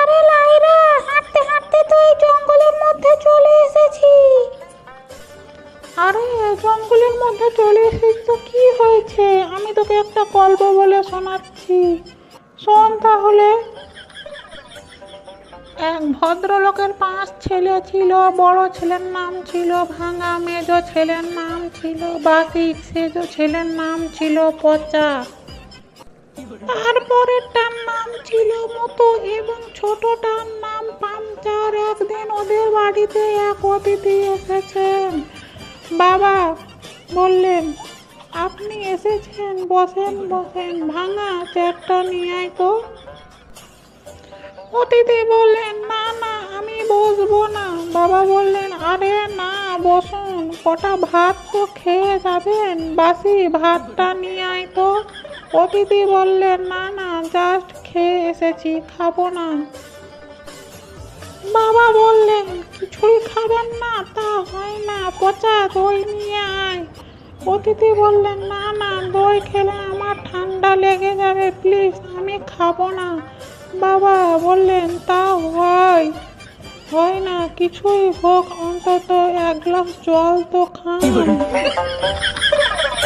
আরে লাইরা হাঁটতে হাঁটতে তো এই জঙ্গলের মধ্যে চলে এসেছি। আরে জঙ্গলের মধ্যে চলে এসেছি তো কি হয়েছে? আমি তোকে একটা গল্প বলে শোনাচ্ছি। শোন তাহলে। এক ভদ্রলোকের পাঁচ ছেলে ছিল, বড় ছেলের নাম ছিল, ভাঙা মেজ ছেলের নাম ছিল বাসি সেজ ছেলের নাম ছিল পচা। তারপরেরটার নাম ছিল মতো এবং ছোটটার নাম পাঞ্চার। একদিন ওদের বাড়িতে এক অতিথি এসেছেন বাবা বললেন, আপনি এসেছেন, বসেন বসেন, ভাঙা চেয়ারটা নিয়ে আয় তো। অতিথি বললেন, না না, আমি বসবো না। বাবা বললেন, আরে না, বসুন, কটা ভাত তো খেয়ে যাবেন, বাসি ভাতটা নিয়ে অতিথি বললেন, না না জাস্ট খেয়ে এসেছি, খাব না। বাবা বললেন, কিছুই খাবেন না, তা হয় না, পচা দই নিয়ে আয়। অতিথি বললেন, না না, দই খেলে আমার ঠান্ডা লেগে যাবে প্লিজ আমি খাব না। বাবা বললেন, তা হয় হয় না, কিছুই হোক, অন্তত এক গ্লাস জল তো খান।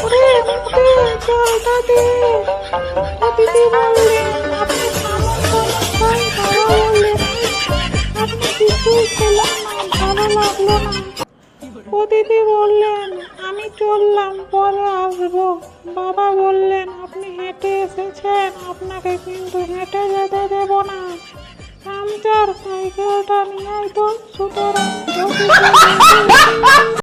ওরে মুখে জলটা দে খেলেন না ভালো লাগল না বললেন, আমি চললাম, পরে আসব। বাবা বললেন, আপনি হেঁটে এসেছেন, আপনাকে কিন্তু হেঁটে যেতে দেব না। পাংচার সাইকেলটা নিয়ে তো সুতরাং